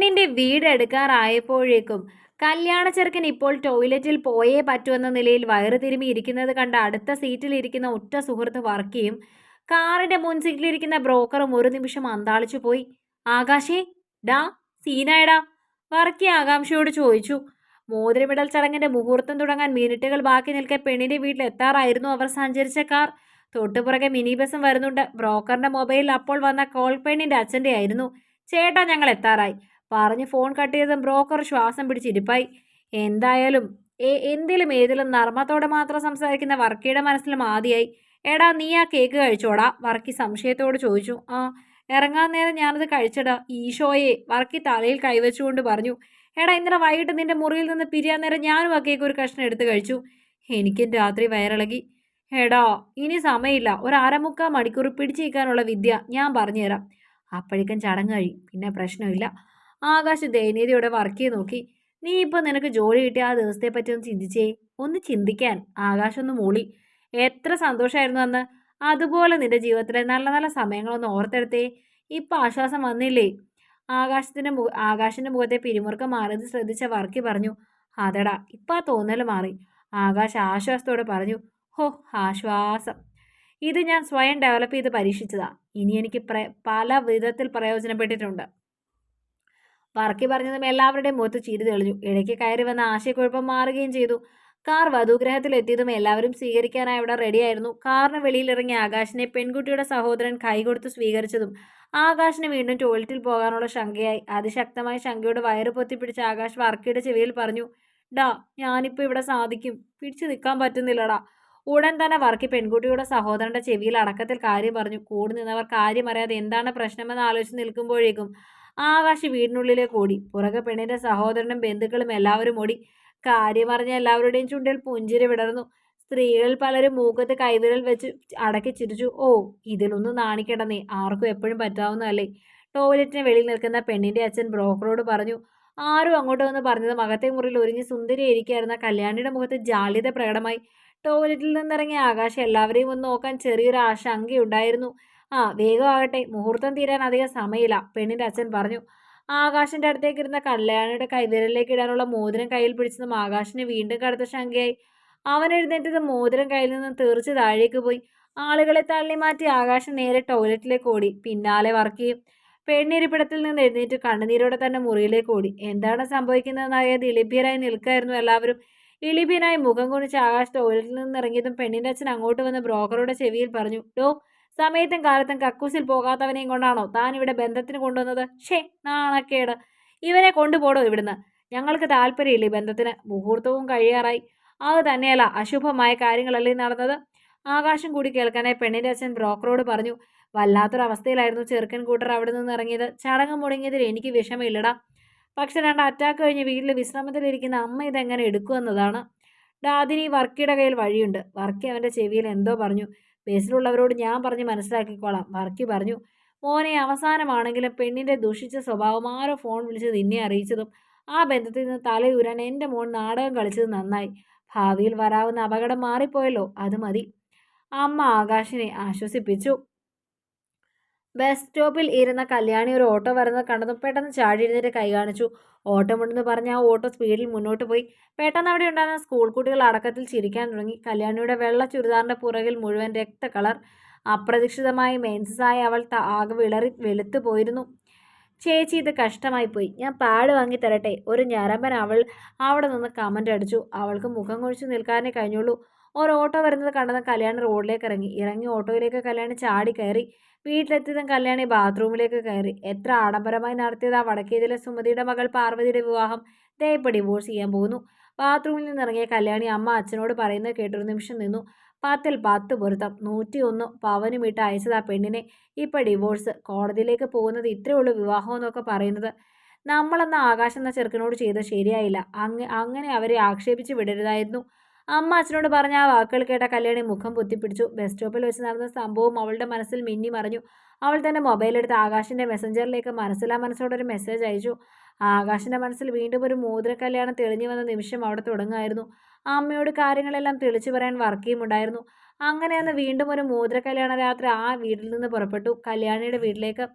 പെണ്ണിന്റെ വീട് എടുക്കാറായപ്പോഴേക്കും കല്യാണ ചെറുക്കൻ ഇപ്പോൾ ടോയ്ലറ്റിൽ പോയേ പറ്റുമെന്ന നിലയിൽ വയറ് തിരുമി ഇരിക്കുന്നത് കണ്ട അടുത്ത സീറ്റിൽ ഇരിക്കുന്ന ഒറ്റ സുഹൃത്ത് വർക്കിയും കാറിന്റെ മുൻ സീറ്റിലിരിക്കുന്ന ബ്രോക്കറും ഒരു നിമിഷം അന്താളിച്ചു പോയി. ആകാശേ ഡാ സീനായടാ. വർക്കി ആകാംക്ഷയോട് ചോദിച്ചു. മോതിരമിടൽ ചടങ്ങിന്റെ മുഹൂർത്തം തുടങ്ങാൻ മിനിറ്റുകൾ ബാക്കി നിൽക്കെ പെണ്ണിന്റെ വീട്ടിൽ എത്താറായിരുന്നു അവർ സഞ്ചരിച്ച കാർ. തൊട്ടുപുറകെ മിനി ബസും വരുന്നുണ്ട്. ബ്രോക്കറിന്റെ മൊബൈലിൽ അപ്പോൾ വന്ന കോൾ പെണ്ണിന്റെ അച്ഛന്റെ ആയിരുന്നു. ചേട്ടാ ഞങ്ങൾ എത്താറായി. പറഞ്ഞ് ഫോൺ കട്ട് ചെയ്തും ബ്രോക്കർ ശ്വാസം പിടിച്ചിരിപ്പായി എന്തായാലും ഏ എന്തിലും ഏതിലും നർമ്മത്തോടെ മാത്രം സംസാരിക്കുന്ന വർക്കിയുടെ മനസ്സിലും ആദ്യമായി എടാ നീ ആ കേക്ക് കഴിച്ചോടാ. വർക്കി സംശയത്തോട് ചോദിച്ചു. ആ ഇറങ്ങാൻ നേരം ഞാനത് കഴിച്ചടാ. ഈശോയെ വർക്കി തലയിൽ കൈവച്ചുകൊണ്ട് പറഞ്ഞു. എടാ ഇന്നലെ വൈകിട്ട് നിന്റെ മുറിയിൽ നിന്ന് പിരിയാൻ നേരം ഞാനും ആ കേക്ക് ഒരു കഷ്ണം എടുത്ത് കഴിച്ചു. എനിക്കും രാത്രി വയറിളകി. എടാ ഇനി സമയമില്ല. ഒരു അരമുക്കാൽ മണിക്കൂർ പിടിച്ചിരിക്കാനുള്ള വിദ്യ ഞാൻ പറഞ്ഞുതരാം. അപ്പോഴേക്കും ചടങ്ങ് കഴിയും. പിന്നെ പ്രശ്നമില്ല. ആകാശ് ദയനീയതയോടെ വർക്ക് ചെയ്ത് നോക്കി. നീ ഇപ്പോൾ നിനക്ക് ജോലി കിട്ടിയ ആ ദിവസത്തെ പറ്റി ഒന്ന് ചിന്തിച്ചേ. ഒന്ന് ചിന്തിക്കാൻ. ആകാശം ഒന്ന് മൂളി. എത്ര സന്തോഷമായിരുന്നു അന്ന്. അതുപോലെ നിന്റെ ജീവിതത്തിലെ നല്ല നല്ല സമയങ്ങളൊന്ന് ഓർത്തെടുത്തേ. ഇപ്പം ആശ്വാസം വന്നില്ലേ? ആകാശത്തിന്റെ മുഖ ആകാശിന്റെ മുഖത്തെ പിരിമുറുക്കം മാറിയത് ശ്രദ്ധിച്ച വർക്കി പറഞ്ഞു. അതെടാ ഇപ്പം ആ തോന്നൽ മാറി. ആകാശ് ആശ്വാസത്തോടെ പറഞ്ഞു. ഹോ ആശ്വാസം. ഇത് ഞാൻ സ്വയം ഡെവലപ്പ് ചെയ്ത് പരീക്ഷിച്ചതാ. ഇനി എനിക്ക് പ്ര പല വിധത്തിൽ പ്രയോജനപ്പെട്ടിട്ടുണ്ട്. വർക്കി പറഞ്ഞതും എല്ലാവരുടെയും മുഖത്ത് ചിരി തെളിഞ്ഞു. ഇടയ്ക്ക് കയറി വന്ന ആശയക്കുഴപ്പം മാറുകയും ചെയ്തു. കാർ വധുഗ്രഹത്തിലെത്തിയതും എല്ലാവരും സ്വീകരിക്കാനായി അവിടെ റെഡിയായിരുന്നു. കാറിന് വെളിയിലിറങ്ങിയ ആകാശിനെ പെൺകുട്ടിയുടെ സഹോദരൻ കൈകൊടുത്ത് സ്വീകരിച്ചതും ആകാശിന് വീണ്ടും ടോയ്ലറ്റിൽ പോകാനുള്ള ശങ്കയായി. അതിശക്തമായ ശങ്കയോട് വയറ് പൊത്തിപ്പിടിച്ച ആകാശ് വർക്കിയുടെ ചെവിയിൽ പറഞ്ഞു ഡാ ഞാനിപ്പോൾ ഇവിടെ സാധിക്കും. പിടിച്ചു നിൽക്കാൻ പറ്റുന്നില്ലടാ. ഉടൻ തന്നെ വർക്കി പെൺകുട്ടിയുടെ സഹോദരന്റെ ചെവിയിൽ അടക്കത്തിൽ കാര്യം പറഞ്ഞു. കൂടി നിന്നവർ കാര്യം അറിയാതെ എന്താണ് പ്രശ്നമെന്ന് ആലോചിച്ച് നിൽക്കുമ്പോഴേക്കും ആകാശ് വീടിനുള്ളിലേക്ക് ഓടി പുറകെ പെണ്ണിന്റെ സഹോദരനും ബന്ധുക്കളും എല്ലാവരും ഓടി. കാര്യമറിഞ്ഞ എല്ലാവരുടെയും ചുണ്ടിൽ പുഞ്ചിരി വിടർന്നു. സ്ത്രീകൾ പലരും മൂക്കത്ത് കൈവിരൽ വെച്ച് അടക്കി ചിരിച്ചു. ഓ ഇതിലൊന്നും നാണിക്കണ്ടെന്നേ ആർക്കും എപ്പോഴും പറ്റാവുന്നതല്ലേ? ടോയ്ലറ്റിന് വെളിയിൽ നിൽക്കുന്ന പെണ്ണിന്റെ അച്ഛൻ ബ്രോക്കറോട് പറഞ്ഞു ആരും അങ്ങോട്ട് വന്ന് പറഞ്ഞത് മകത്തെ മുറിയിൽ ഒരുങ്ങി സുന്ദരിയായിരിക്കായിരുന്ന കല്യാണിയുടെ മുഖത്ത് ജാള്യത പ്രകടമായി. ടോയ്ലറ്റിൽ നിന്നിറങ്ങിയ ആകാശം എല്ലാവരെയും ഒന്ന് നോക്കാൻ ചെറിയൊരു ആശങ്കയുണ്ടായിരുന്നു. ആ വേഗമാകട്ടെ. മുഹൂർത്തം തീരാൻ അധികം സമയമില്ല. പെണ്ണിന്റെ അച്ഛൻ പറഞ്ഞു ആകാശിന്റെ അടുത്തേക്ക് ഇരുന്ന കല്യാണിയുടെ കൈവിരലിലേക്ക് ഇടാനുള്ള മോതിരം കയ്യിൽ പിടിച്ചതും ആകാശിന് വീണ്ടും കടുത്ത ശങ്കയായി അവൻ എഴുന്നേറ്റത് മോതിരം കയ്യിൽ നിന്നും തീർച്ച താഴേക്ക് പോയി. ആളുകളെ തള്ളി മാറ്റി ആകാശം നേരെ ടോയ്ലറ്റിലേക്ക് ഓടി. പിന്നാലെ വർക്ക് ചെയ്യും. പെണ്ണിരിപ്പിടത്തിൽ നിന്ന് എഴുന്നേറ്റ് കണ്ണുനീരോടെ തന്നെ മുറിയിലേക്ക് ഓടി. എന്താണ് സംഭവിക്കുന്നതെന്നായ ദിലീപ്യരായി നിൽക്കായിരുന്നു എല്ലാവരും. ഇളിപ്യനായി മുഖം കുണിച്ച് ആകാശ് ടോയ്ലറ്റിൽ നിന്ന് ഇറങ്ങിയതും പെണ്ണിന്റെ അച്ഛൻ അങ്ങോട്ട് വന്ന് ബ്രോക്കറുടെ ചെവിയിൽ പറഞ്ഞു ഡോ സമയത്തും കാലത്തും കക്കൂസിൽ പോകാത്തവനെയും കൊണ്ടാണോ താൻ ഇവിടെ ബന്ധത്തിന് കൊണ്ടുവന്നത്? ഷേ നാണക്കേട്. ഇവനെ കൊണ്ടുപോടോ ഇവിടുന്ന്. ഞങ്ങൾക്ക് താല്പര്യമില്ല ഈ ബന്ധത്തിന്. മുഹൂർത്തവും കഴിയാറായി. അത് തന്നെയല്ല അശുഭമായ കാര്യങ്ങളല്ലേ നടന്നത്? ആകാശം കൂടി കേൾക്കാനായി പെണ്ണിന്റെ അച്ഛൻ ബ്രോക്കറോട് പറഞ്ഞു വല്ലാത്തൊരവസ്ഥയിലായിരുന്നു ചെറുക്കൻ കൂട്ടർ അവിടെ നിന്ന് ഇറങ്ങിയത്. ചടങ്ങ് മുടങ്ങിയതിൽ എനിക്ക് വിഷമമില്ലടാ. പക്ഷെ രണ്ട് അറ്റാക്ക് കഴിഞ്ഞ് വീട്ടിൽ വിശ്രമത്തിലിരിക്കുന്ന അമ്മ ഇതെങ്ങനെ എടുക്കുമെന്നതാണ്. ഡാദിനി വർക്കിയുടെ കയ്യിൽ വഴിയുണ്ട്. വർക്കി അവന്റെ ചെവിയിൽ എന്തോ പറഞ്ഞു. ബസ്സിലുള്ളവരോട് ഞാൻ പറഞ്ഞ് മനസ്സിലാക്കിക്കോളാം. വർക്കി പറഞ്ഞു. മോനെ അവസാനമാണെങ്കിലും പെണ്ണിന്റെ ദുഷിച്ച സ്വഭാവം ആരോ ഫോൺ വിളിച്ച് നിന്നെ അറിയിച്ചതും ആ ബന്ധത്തിൽ നിന്ന് തലയൂരാൻ എന്റെ മോൻ നാടകം കളിച്ചത് നന്നായി. ഭാവിയിൽ വരാവുന്ന അപകടം മാറിപ്പോയല്ലോ അത് മതി. അമ്മ ആകാശിനെ ആശ്വസിപ്പിച്ചു. ബസ് സ്റ്റോപ്പിൽ ഇരുന്ന കല്യാണി ഒരു ഓട്ടോ വരുന്നത് കണ്ടതും പെട്ടെന്ന് ചാടി എഴുന്നേറ്റ് കൈ കാണിച്ചു. ഓട്ടമുണ്ടെന്ന് പറഞ്ഞ് ആ ഓട്ടോ സ്പീഡിൽ മുന്നോട്ട് പോയി. പെട്ടെന്ന് അവിടെ ഉണ്ടായിരുന്ന സ്കൂൾ കുട്ടികൾ അടക്കത്തിൽ ചിരിക്കാൻ തുടങ്ങി. കല്യാണിയുടെ വെള്ള ചുരിദാറിന്റെ പുറകിൽ മുഴുവൻ രക്ത കളർ. അപ്രതീക്ഷിതമായി മെൻസസായി അവൾ ആകെ വിളറി വെളുത്തു പോയിരുന്നു. ചേച്ചി ഇത് കഷ്ടമായി പോയി. ഞാൻ പാട് വാങ്ങി തരട്ടെ. ഒരു ഞരമ്പൻ അവൾ അവിടെ നിന്ന് കമന്റ് അടിച്ചു. അവൾക്ക് മുഖം കുഴിച്ച് നിൽക്കാനേ കഴിഞ്ഞുള്ളൂ. ഒരു ഓട്ടോ വരുന്നത് കണ്ടെന്ന് കല്യാണി റോഡിലേക്ക് ഇറങ്ങി. ഇറങ്ങി ഓട്ടോയിലേക്ക് കല്യാണി ചാടി കയറി. വീട്ടിലെത്തിയതും കല്യാണി ബാത്റൂമിലേക്ക് കയറി. എത്ര ആഡംബരമായി നടത്തിയത് ആ വടക്കേതിലെ സുമതിയുടെ മകൾ പാർവതിയുടെ വിവാഹം. ദേ ഡിവോഴ്സ് ചെയ്യാൻ പോകുന്നു. ബാത്റൂമിൽ നിന്നിറങ്ങിയ കല്യാണി അമ്മ അച്ഛനോട് പറയുന്നത് കേട്ടൊരു നിമിഷം നിന്നു. പത്തിൽ പത്ത് പൊരുത്തം. നൂറ്റി ഒന്ന് പവനും ഇട്ട് അയച്ചത് ആ പെണ്ണിനെ. ഇപ്പം ഡിവോഴ്സ് കോടതിയിലേക്ക് പോകുന്നത് ഇത്രയേ ഉള്ളൂ വിവാഹം എന്നൊക്കെ പറയുന്നത്. നമ്മളെന്ന ആകാശം എന്ന ചെറുക്കനോട് ചെയ്ത് ശരിയായില്ല. അങ്ങ് അങ്ങനെ അവരെ ആക്ഷേപിച്ച് വിടരുതായിരുന്നു. അമ്മ അച്ഛനോട് പറഞ്ഞ ആ വാക്കുകൾ കേട്ട കല്യാണി മുഖം പൊത്തിപ്പിടിച്ചു. ബസ് സ്റ്റോപ്പിൽ വെച്ച് നടന്ന സംഭവം അവളുടെ മനസ്സിൽ മിന്നി മറിഞ്ഞു. അവൾ തന്നെ മൊബൈലെടുത്ത് ആകാശിന്റെ മെസ്സഞ്ചറിലേക്ക് മനസ്സിലാ മനസ്സോടെ ഒരു മെസ്സേജ് അയച്ചു. ആകാശിന്റെ മനസ്സിൽ വീണ്ടും ഒരു മോതിര കല്യാണം തെളിഞ്ഞു വന്ന നിമിഷം അവിടെ തുടങ്ങായിരുന്നു അമ്മയോട് കാര്യങ്ങളെല്ലാം തെളിച്ചു പറയാൻ വർക്കിയും ഉണ്ടായിരുന്നു. അങ്ങനെ അന്ന് വീണ്ടും ഒരു മോതിര കല്യാണ രാത്രി ആ വീട്ടിൽ നിന്ന് പുറപ്പെട്ടു. കല്യാണിയുടെ വീട്ടിലേക്ക്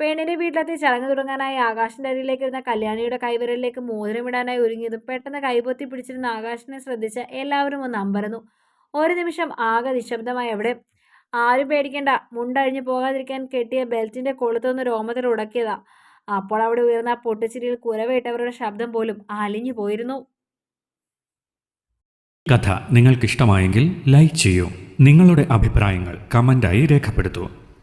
പെണ്ണിന്റെ വീട്ടിലെത്തി ചടങ്ങ് തുടങ്ങാനായി ആകാശിന്റെ അരിയിലേക്ക് ഇരുന്ന കല്യാണിയുടെ കൈവിരലിലേക്ക് മോതിരമിടാനായി ഒരുങ്ങിയതും പെട്ടെന്ന് കൈപൊത്തി പിടിച്ചിരുന്ന ആകാശിനെ ശ്രദ്ധിച്ച എല്ലാവരും ഒന്ന് അമ്പരന്നു. ഒരു നിമിഷം ആകെ നിശബ്ദമായി അവിടെ. ആരും പേടിക്കേണ്ട മുണ്ടഴിഞ്ഞു പോകാതിരിക്കാൻ കെട്ടിയ ബെൽറ്റിന്റെ കൊളുത്തൊന്ന് രോമത്തിൽ ഉടക്കിയതാ. അപ്പോൾ അവിടെ ഉയർന്ന പൊട്ടിച്ചിരിയിൽ കുരവേട്ടവരുടെ ശബ്ദം പോലും അലിഞ്ഞു പോയിരുന്നു. കഥ നിങ്ങൾക്കിഷ്ടമായെങ്കിൽ ലൈക്ക് ചെയ്യൂ. നിങ്ങളുടെ അഭിപ്രായങ്ങൾ കമന്റായി രേഖപ്പെടുത്തൂ.